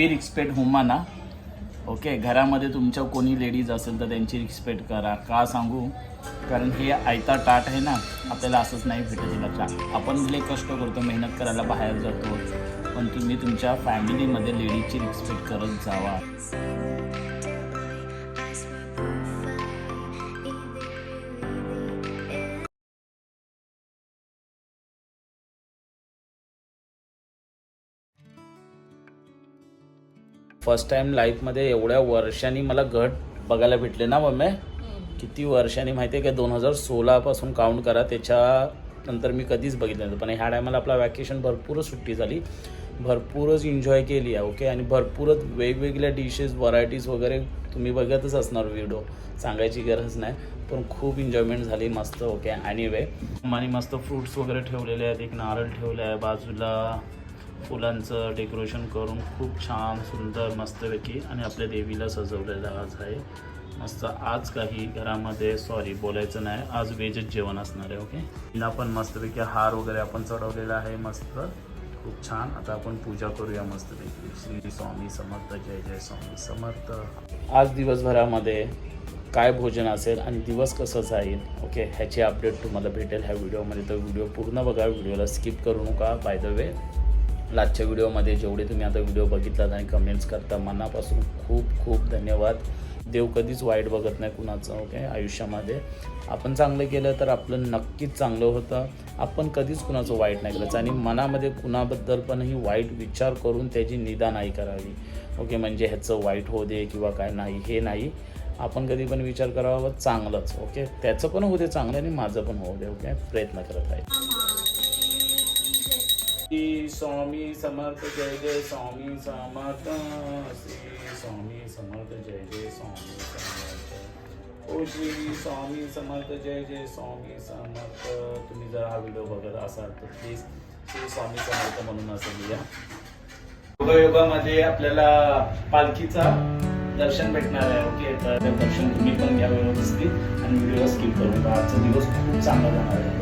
बी respect हुमाना okay घरामध्ये तुमच्या कोणी लेडीज असेल तर त्यांची रिस्पेक्ट करा. का सांगू? कारण हे आयता टाट आहे ना आपल्याला असंच नाही भेटत लक्षात आपण लय कष्ट करतो मेहनत करायला बाहेर जातो. पण तुम्ही तुमच्या फॅमिलीमध्ये लेडीजची रिस्पेक्ट करत जावा. फर्स्ट टाइम लाईफमध्ये एवढ्या वर्षांनी मला घट बघायला भेटले ना मम्मी? किती वर्षांनी माहिती आहे का? दोन हजार सोळापासून काउंट करा. त्याच्यानंतर मी कधीच बघितलं नव्हतं. पण ह्या टायमाला आपला वॅकेशन भरपूरच सुट्टी झाली. भरपूरच एन्जॉय केली आहे ओके आणि भरपूरच वेगवेगळ्या डिशेस व्हरायटीज वगैरे तुम्ही बघतच असणार व्हिडिओ सांगायची गरज नाही. पण खूप एन्जॉयमेंट झाली मस्त ओके आणि वे आणि मस्त फ्रुट्स वगैरे ठेवलेले आहेत. एक नारळ ठेवलं आहे बाजूला फुलांचं डेकोरेशन करून खूप छान सुंदर मस्तपैकी आणि आपल्या देवीला सजवलेलं आज आहे. मस्त आज काही घरामध्ये सॉरी बोलायचं नाही. आज वेजच जेवण असणार आहे ओके तिला पण मस्तपैकी हार वगैरे आपण चढवलेला आहे मस्त. खूप छान. आता आपण पूजा करूया मस्तपैकी. श्री स्वामी समर्थ जय जय स्वामी समर्थ. आज दिवसभरामध्ये काय भोजन असेल आणि दिवस कसं जाईल ओके ह्याची अपडेट तुम्हाला भेटेल ह्या व्हिडिओमध्ये तर व्हिडिओ पूर्ण बघा व्हिडिओला स्किप करू नका बाय द वे लाजच्या व्हिडिओमध्ये जेवढे तुम्ही आता व्हिडिओ बघितलात आणि कमेंट्स करता मनापासून खूप खूप धन्यवाद. देव कधीच वाईट बघत नाही कुणाचं ओके आयुष्यामध्ये. आपण चांगलं केलं तर आपलं नक्कीच चांगलं होतं. आपण कधीच कुणाचं वाईट नाही करायचं आणि मनामध्ये कुणाबद्दल पणही वाईट विचार करून त्याची निदा नाही करावी. ओके म्हणजे ह्याचं वाईट होऊ दे किंवा काय नाही हे नाही. आपण कधी पण विचार करावा चांगलंच ओके त्याचं पण होऊ दे चांगलं आणि माझं पण होऊ दे ओके प्रयत्न करत आहे श्री स्वामी समर्थ जय जय स्वामी समर्थ श्री स्वामी समर्थ जय जय स्वामी समर्थ. ओ श्री स्वामी समर्थ जय जय स्वामी समर्थ. तुम्ही जर हा व्हिडिओ बघत असाल तर प्लीज श्री स्वामी समर्थ म्हणून असं लिहा. योगायोगामध्ये आपल्याला पालखीचा दर्शन भेटणार आहे ओके? तर दर्शन तुम्ही पण घ्या व्यवस्थित आणि व्हिडिओ स्किप करून आजचा दिवस खूप चांगला जाणार आहे.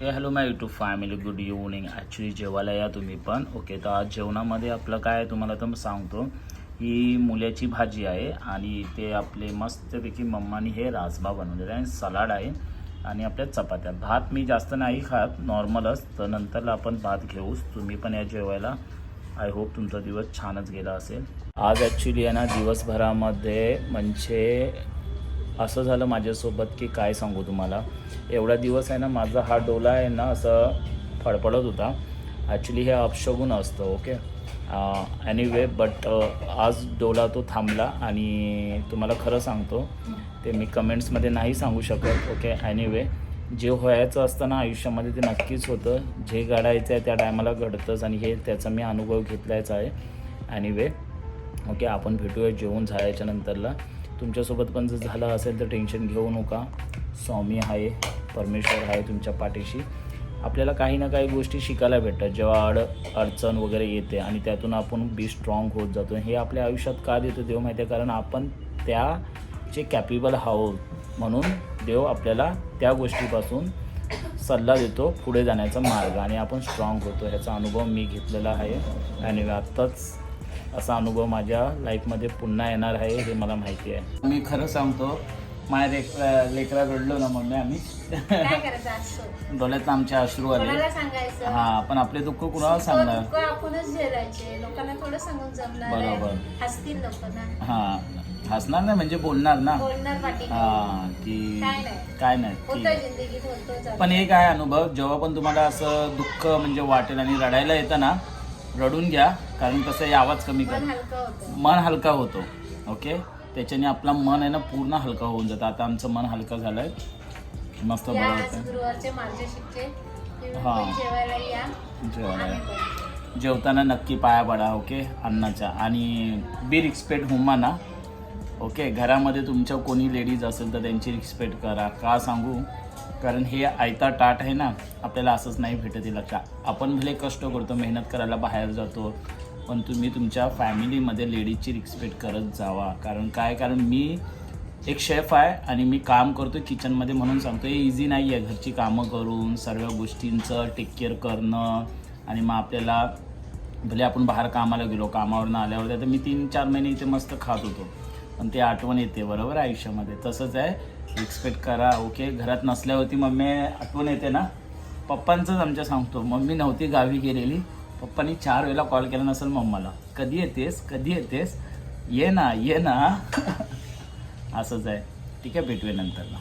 हे hello my YouTube family good evening actually जेवायला या तुम्ही पण. ओके तर आज जेवणामध्ये आपलं काय तुम्हाला तर सांगतो. ही मुल्याची भाजी आहे आणि ते आपले मस्तपैकी मम्मानी हे राजमा बनवलेलं आहे. आणि सलाड आहे आणि आपल्या चपात्या. भात मी जास्त नाही खात नॉर्मलच. तर नंतर आपण भात घेऊच तुम्ही पण या जेवायला. आय होप तुमचा दिवस छानच गेला असेल. आज ॲक्च्युली आहे ना दिवसभरामध्ये म्हणजे असं झालं माझ्यासोबत की काय सांगू तुम्हाला? एवढा दिवस आहे ना माझा हा डोला आहे ना असं फडफडत होता. ॲक्च्युली हे अपशगुन असतं ओके एनिवे बट आज डोला तो थांबला आणि तुम्हाला खरं सांगतो ते मी कमेंट्समध्ये नाही सांगू शकत ओके एनिवे जे व्हायचं असतं ना आयुष्यामध्ये ते नक्कीच होतं. जे घडायचं आहे त्या टायमाला घडतंच आणि हे त्याचा मी अनुभव घेतलायचा आहे. एनिवे ओके आपण भेटूया जेवून झाल्याच्या नंतरला. तुमच्यासोबत पण जर झालं असेल तर टेन्शन घेऊ नका. स्वामी आहे परमेश्वर आहे तुमच्या पाठीशी. आपल्याला काही ना काही गोष्टी शिकायला भेटतात. जेव्हा अड अडचण वगैरे येते आणि त्यातून आपण बी स्ट्रॉंग होत जातो. हे आपल्या आयुष्यात का देतो देव माहिती आहे? कारण आपण त्याचे कॅपेबल आहोत. म्हणून देव आपल्याला त्या गोष्टीपासून सल्ला देतो पुढे जाण्याचा मार्ग. आणि आपण स्ट्रॉंग होतो. ह्याचा अनुभव मी घेतलेला आहे. आणि आत्ताच असा अनुभव माझ्या लाईफमध्ये पुन्हा येणार आहे हे मला माहिती आहे. मी खरं सांगतो माझ्या लेक- लेकरा रडलो ना मम्मी आम्ही. काय करायचं असतो डोळ्यात आमचे अश्रू आले. हा पण आपले दुःख कुणाला सांगणार? दुःख आपणच झेलायचे. लोकांना थोडं सांगून जमणार आहे. बरोबर. हसतील लोक ना हा हसणार नाही म्हणजे बोलणार ना. हा की काय नाही. पण एक आहे अनुभव जेव्हा पण तुम्हाला असं दुःख म्हणजे वाटेल आणि रडायला येतं ना रडून घ्या कारण कसं आहे आवाज कमी कर. मन हलकं होतं. होतो ओके त्याच्याने आपला मन आहे ना पूर्ण हलका होऊन जातं. आता आमचं मन हलका झालंय. मस्त बरं तुम्ही हा. जेवायला. जेवताना नक्की पाया पडा ओके अन्नाच्या आणि बी रिस्पेक्ट हुमा ना ओके घरामध्ये तुमच्या कोणी लेडीज असेल तर त्यांची रिस्पेक्ट करा. का सांगू? कारण हे आयता टाट आहे ना आपल्याला असंच नाही भेटत आहे का आपण भले कष्ट करतो मेहनत करायला बाहेर जातो पण तुम्ही तुमच्या फॅमिलीमध्ये लेडीजची रिस्पेक्ट करत जावा. कारण काय? कारण मी एक शेफ आहे आणि मी काम करतो किचनमध्ये म्हणून सांगतो हे इझी नाही आहे घरची कामं करून सर्व गोष्टींचं टेक केअर करणं आणि मग आपल्याला भले आपण बाहेर कामाला गेलो कामावरनं आल्यावर तर मी तीन चार महिने इथे मस्त खात होतो. पण ते आठवण येते बरोबर? आयुष्यामध्ये. तसंच आहे. एक्सपेक्ट करा ओके घरात नसल्यावरती मम्मी आठवण येते ना? पप्पांचंच आमच्या सांगतो. मम्मी नव्हती गावी गेलेली. पप्पांनी चार वेळेला कॉल केला नसेल मम्माला. कधी येतेस? कधी येतेस? ये ना ये ना. असंच आहे. ठीक आहे भेटूया नंतर ना.